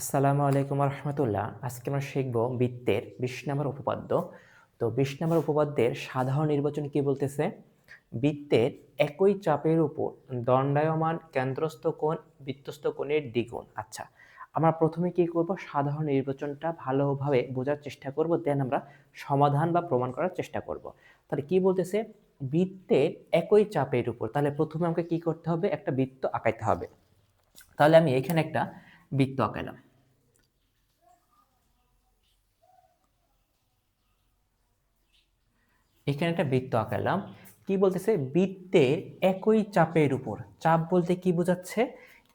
আসসালামু আলাইকুম রহমতুল্লাহ আজকে আমরা শিখব বৃত্তের বিশ নম্বর উপপাদ্য। তো বিশ নম্বর উপপাদ্যের সাধারণ নির্বাচন কি বলতেছে? বৃত্তের একই চাপের উপর দণ্ডায়মান কেন্দ্রস্থ কোণ বৃত্তস্থ কোণের দ্বিগুণ। আচ্ছা আমরা প্রথমে কি করব? সাধারণ নির্বাচনটা ভালোভাবে বোঝার চেষ্টা করব, দেন আমরা সমাধান বা প্রমাণ করার চেষ্টা করব। তাহলে কি বলতেছে? বৃত্তের একই চাপের উপর, তাহলে প্রথমে আমাকে কি করতে হবে? একটা বৃত্ত আঁকাইতে হবে। তাহলে আমি এখানে একটা বৃত্ত আঁকাইলাম। এখানে একটা বৃত্ত আঁকালাম। কি বলতেছে? বৃত্তের একই চাপের উপর। চাপ বলতে কি বোঝাচ্ছে?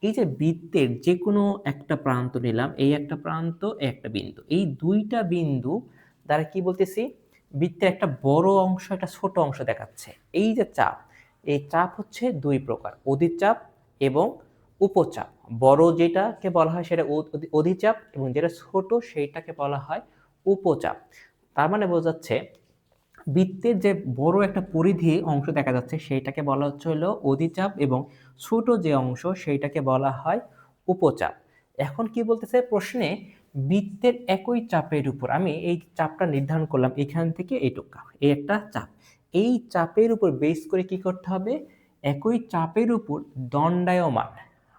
এই যে বৃত্তের যে কোনো একটা প্রান্ত নিলাম, এই একটা প্রান্ত একটা বিন্দু। এই দুইটা বিন্দু দ্বারা কি বলতেছি? বৃত্তের একটা বড় অংশ, একটা ছোট অংশ দেখাচ্ছে। এই যে চাপ, এই চাপ হচ্ছে দুই প্রকার। অধিচাপ এবং উপচাপ বড় যেটাকে বলা হয় সেটা অধি- অধিচাপ এবং যেটা ছোট সেইটাকে বলা হয় উপচাপ। তার মানে বোঝাচ্ছে বৃত্তের যে বড় একটা পরিধি অংশ দেখা যাচ্ছে, সেইটাকে বলা হচ্ছে হলো অধিচাপ এবং ছোট যে অংশ সেইটাকে বলা হয় উপচাপ। এখন কি বলতেছে? প্রশ্নে বৃত্তের একই চাপের উপর, আমি এই চাপটা নির্ধারণ করলাম এখান থেকে এইটুকু এই একটা চাপ। এই চাপের উপর বেস করে কি করতে হবে? একই চাপের উপর দণ্ডায়মান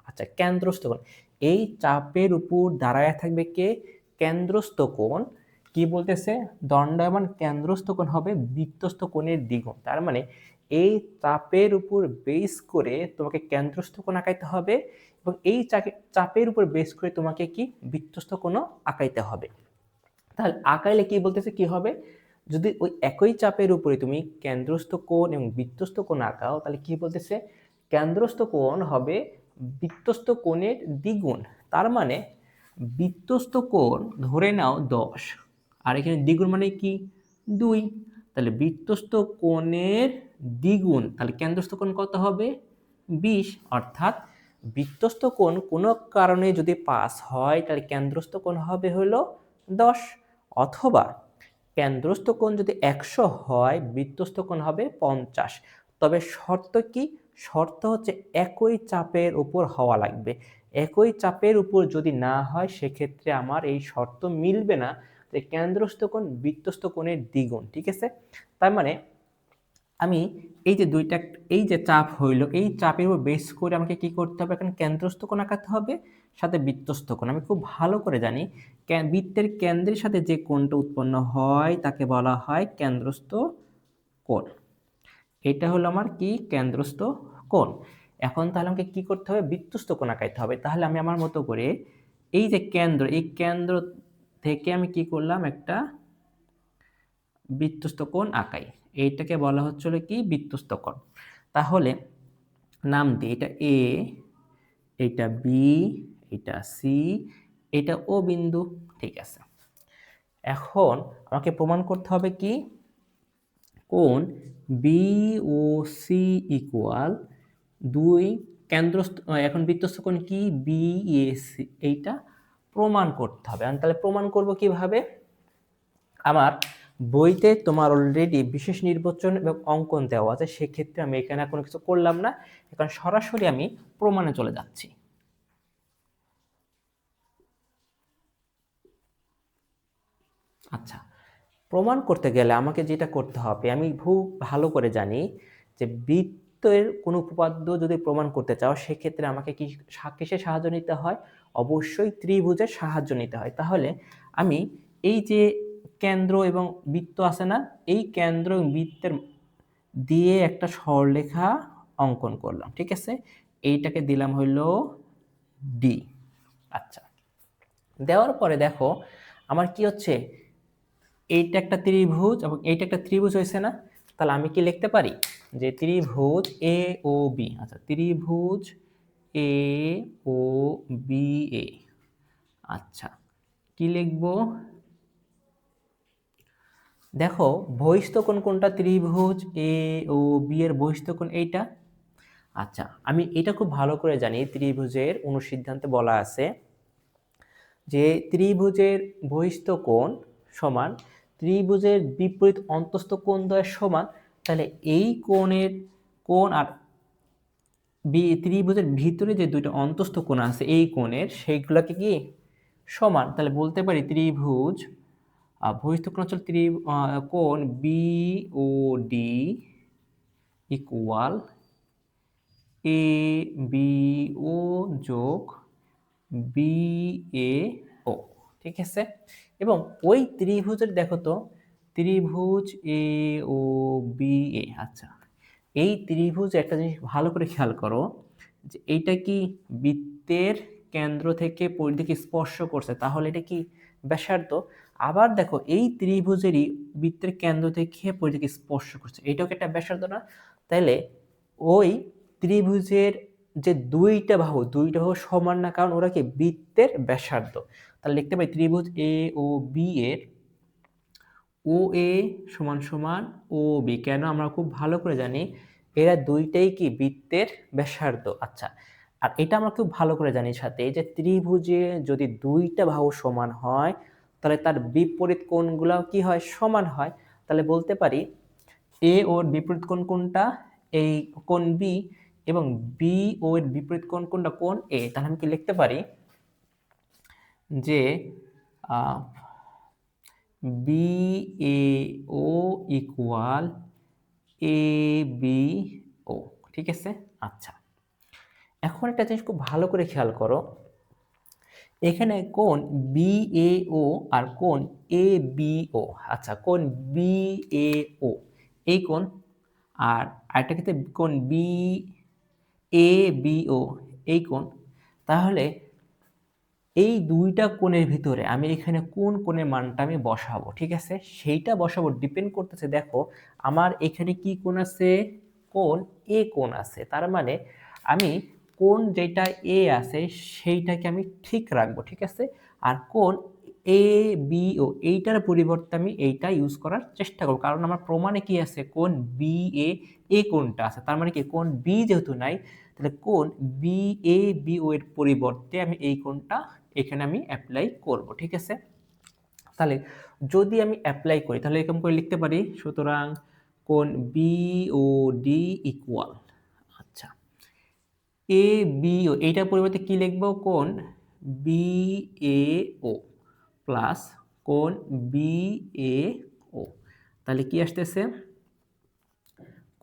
আচ্ছা কেন্দ্রস্থ কোণ। এই চাপের উপর দাঁড়ায় থাকবে কে? কেন্দ্রস্থ কোণ কি বলতেছে? দণ্ডায়মান কেন্দ্রস্থ কোণ হবে বৃত্তস্থ কোণের দ্বিগুণ। তার মানে এই চাপের উপর বেস করে তোমাকে কেন্দ্রস্থ কোণ আঁকাইতে হবে এবং এই চাপের উপর বেস করে তোমাকে কি? বৃত্তস্থ কোণও আঁকাইতে হবে। তাহলে আঁকাইলে কি বলতেছে? কি হবে? যদি ওই একই চাপের উপরে তুমি কেন্দ্রস্থ কোণ এবং বৃত্তস্থ কোণ আঁকাও, তাহলে কি বলতেছে? কেন্দ্রস্থ কোণ হবে বৃত্তস্থ কোণের দ্বিগুণ। তার মানে বৃত্তস্থ কোণ ধরে নাও দশ। আর এখানে দ্বিগুণ মানে কি? দুই। তাহলে বৃত্তস্থ কোণের দ্বিগুণ, তাহলে কেন্দ্রস্থ কোণ কত হবে? বিশ। অর্থাৎ বৃত্তস্থ কোণ কোনো কারণে যদি পাস হয়, তাহলে কেন্দ্রস্থ কোণ হবে হলো দশ। অথবা কেন্দ্রস্থ কোণ যদি একশো হয়, বৃত্তস্থ কোণ হবে পঞ্চাশ। তবে শর্ত কি? শর্ত হচ্ছে একই চাপের উপর হওয়া লাগবে। একই চাপের উপর যদি না হয়, সেক্ষেত্রে আমার এই শর্ত মিলবে না। যে কেন্দ্রস্থ কোণ বৃত্তস্থ কোণের দ্বিগুণ, ঠিক আছে? তার মানে আমি এই যে দুইটা, এই যে চাপ হইল, এই চাপের উপর বেস করে আমাকে কি করতে হবে? এখন কেন্দ্রস্থ কোণ আঁকাতে হবে, সাথে বৃত্তস্থ কোণ। আমি খুব ভালো করে জানি বৃত্তের কেন্দ্রের সাথে যে কোণটা উৎপন্ন হয়, তাকে বলা হয় কেন্দ্রস্থ কোণ। এটা হলো আমার কি? কেন্দ্রস্থ কোণ। এখন তাহলে আমাকে কি করতে হবে? বৃত্তস্থ কোণ আঁকাইতে হবে। তাহলে আমি আমার মতো করে এই যে কেন্দ্র, এই কেন্দ্র থেকে আমি কি করলাম? একটা বৃত্তস্থ কোণ আঁকাই। এইটাকে বলা হচ্ছিল কি? বৃত্তস্থ কোণ। তাহলে নাম দিই এটা এ এটা বি এটা সি এটা ও বিন্দু, ঠিক আছে। এখন আমাকে প্রমাণ করতে হবে কি? কোন বি ও সি ইকুয়াল দুই কেন্দ্রস্থ এখন বৃত্তস্থ কোণ কি? বি এ সি এইটা প্রমাণ করতে হবে। আমি তাহলে প্রমাণ করব কীভাবে? আমার বইতে তোমার অলরেডি বিশেষ নির্বাচন এবং অঙ্কন দেওয়া আছে, সেক্ষেত্রে আমি এখানে কোনো কিছু করলাম না। এখন সরাসরি আমি প্রমাণে চলে যাচ্ছি। আচ্ছা প্রমাণ করতে গেলে আমাকে যেটা করতে হবে, আমি খুব ভালো করে জানি যে বৃত্তের কোনো উপপাদ্য যদি প্রমাণ করতে চাও, সেক্ষেত্রে আমাকে কি কিসের সাহায্য নিতে হয়? অবশ্যই ত্রিভুজের সাহায্য নিতে হয়। তাহলে আমি এই যে কেন্দ্র এবং বৃত্ত আছে না, এই কেন্দ্র এবং বৃত্তের দিয়ে একটা সরলরেখা অঙ্কন করলাম, ঠিক আছে? এইটাকে দিলাম হইল ডি আচ্ছা। দেওয়ার পরে দেখো, আমার কি হচ্ছে? এইটা একটা ত্রিভুজ এবং এইটা একটা ত্রিভুজ হয়েছে না তাহলে আমি কি লিখতে পারি? যে ত্রিভুজ এ ও বি আচ্ছা ত্রিভুজ এ ও বি এ আচ্ছা কি লিখব? দেখো বহিস্থ কোণ কোনটা? ত্রিভুজ এ ও বি এর বহিস্থ কোণ এইটা। আচ্ছা আমি এটা খুব ভালো করে জানি, ত্রিভুজের অনুসিদ্ধান্তে বলা আছে যে ত্রিভুজের বহিস্থ কোণ সমান ত্রিভুজের বিপরীত অন্তস্থ কোণ দ্বয়ের সমান, তাহলে এই কোণের কোণ আর ত্রিভুজের ভিতরে যে দুইটা অন্তস্থ কোণ আছে, এই কোণের, সেইগুলোকে কি সমান? তাহলে বলতে পারি ত্রিভুজ ভূস্থ কোণ অঞ্চল ত্রি কোণ O D equal A B O যোগ বি এ ও ঠিক আছে? এবং ওই ত্রিভুজের, দেখো তো, ত্রিভুজ এ ও বি এ আচ্ছা। এই ত্রিভুজ একটা জিনিস ভালো করে খেয়াল করো, যে এইটা কি বৃত্তের কেন্দ্র থেকে পরিধিকে স্পর্শ করছে, তাহলে এটা কি ব্যাসার্ধ? আবার দেখো, এই ত্রিভুজেরই বৃত্তের কেন্দ্র থেকে পরিধিকে স্পর্শ করছে এইটাও একটা ব্যাসার্ধ না? তাহলে ওই ত্রিভুজের যে দুইটা বাহু দুইটা বাহু সমান না, কারণ ওরা কি বৃত্তের ব্যাসার্ধ। তাহলে লিখতে পারি ত্রিভুজ এ ও বি এর ও এ সমান সমান ও বি কেন? আমরা খুব ভালো করে জানি এরা দুইটাই কি বৃত্তের ব্যাসার্ধ। আচ্ছা আর এটা আমরা খুব ভালো করে জানি সাথে যে ত্রিভুজে যদি দুইটা বাহু সমান হয়, তাহলে তার বিপরীত কোণগুলো কি হয়? সমান হয়। তাহলে বলতে পারি এ ওর বিপরীত কোণ কোনটা? এই কোণ বি এবং বি ও এর বিপরীত কোণ কোনটা? কোণ এ তাহলে আমি কি লিখতে পারি? যে B A O equal A B O ঠিক আছে? আচ্ছা। এখন একটা জিনিস খুব ভালো করে খেয়াল করো। এখানে কোন বি এ ও আর কোন এ বি ও আচ্ছা কোন বি এ ও এই কোন? আর আরেকটা ক্ষেত্রে কোন বি এ বি ও এই কোন? তাহলে এই দুইটা কোণের ভিতরে আমি এখানে কোন কোণের মানটা আমি বসাবো, ঠিক আছে? সেইটা বসাবো ডিপেন্ড করতেছে, দেখো, আমার এখানে কি কোণ আছে? কোণ এ কোণ আছে। তার মানে আমি কোণ যেটা এ আছে, সেইটাকে আমি ঠিক রাখব, ঠিক আছে? আর কোণ এ বি ও এইটার পরিবর্তে আমি এইটা ইউজ করার চেষ্টা করব। কারণ আমার প্রমাণে কি আছে? কোন বি এ এ কোনটা আছে। তার মানে কি? কোন বি যেহেতু নাই, তাহলে কোন বি এ বি ও এর পরিবর্তে আমি এই কোণটা এখানে আমি অ্যাপ্লাই করব, ঠিক আছে? তাহলে যদি আমি অ্যাপ্লাই করি, তাহলে এরকম করে লিখতে পারি, সুতরাং কোন বি ও ডি ইকুয়াল আচ্ছা। এ বি ও এইটার পরিবর্তে কি লিখব? কোন বি এ ও প্লাস কোন বি এ ও তাহলে কি আসতেছে?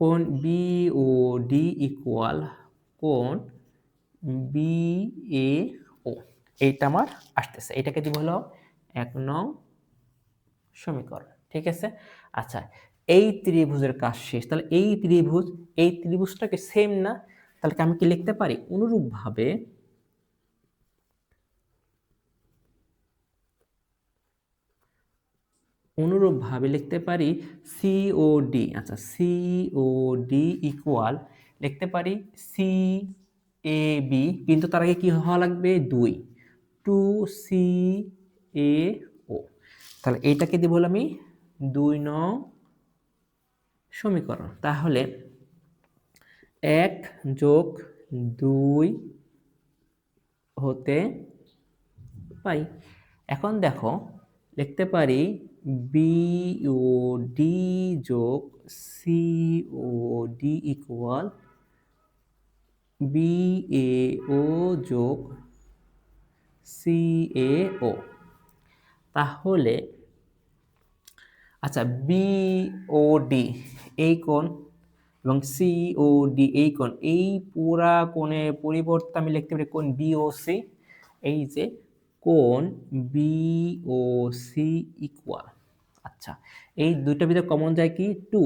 কোন বি ও ডি ইকুয়াল কোন বি এ ও এইটা আমার আসতেছে। এটাকে দিব হলো এক নং সমীকরণ, ঠিক আছে? আচ্ছা এই ত্রিভুজের কাজ শেষ। তাহলে এই ত্রিভুজ, এই ত্রিভুজটাকে সেম না? তাহলে আমি কি লিখতে পারি? অনুরূপভাবে অনুরূপভাবে লিখতে পারি সিওডি আচ্ছা সিওডি ইকুয়াল লিখতে পারি সি এ বি কিন্তু তার আগে কি হওয়া লাগবে? দুই। টু সি এ ও তাহলে এইটাকে দিব আমি দুই নং সমীকরণ। তাহলে এক যোগ দুই হতে পাই। এখন দেখো, লিখতে পারি বি ও ডি যোগ C O D equal O যোগ সি এ ও তাহলে আচ্ছা বি ও ডি এই কোণ এবং সি ও ডি এই কোণ, এই পুরা কোণের পরিবর্তে আমি লিখতে পারি কোণ বি ও সি এই যে কোণ বি ও সি ইকুয়াল আচ্ছা এই দুইটার ভিতরে কমন যায় কি? টু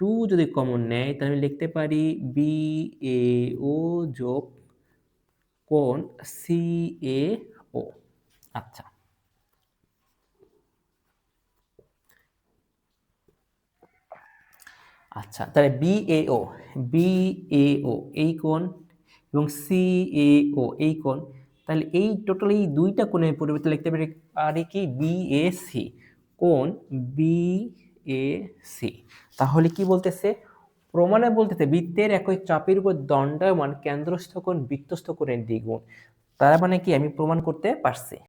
টু যদি কমন নেয়, তাহলে আমি লিখতে পারি বি এ ও যোগ কোণ সি এ ও আচ্ছা। আচ্ছা তাহলে এ ও এই কোণ এবং সি এ ও এই কোণ, তাহলে এই টোটাল এই দুইটা কোণের পরিবর্তে লিখতে পারি পারি কি বি এ সি কোণ বি এ সি তাহলে কি বলতেছে? প্রমাণে বলতেছে, বৃত্তের একই চাপের উপর দণ্ডায়মান কেন্দ্রস্থ কোণ বৃত্তস্থ কোণের দ্বিগুণ। তারা মানে কি আমি প্রমাণ করতে পারছি?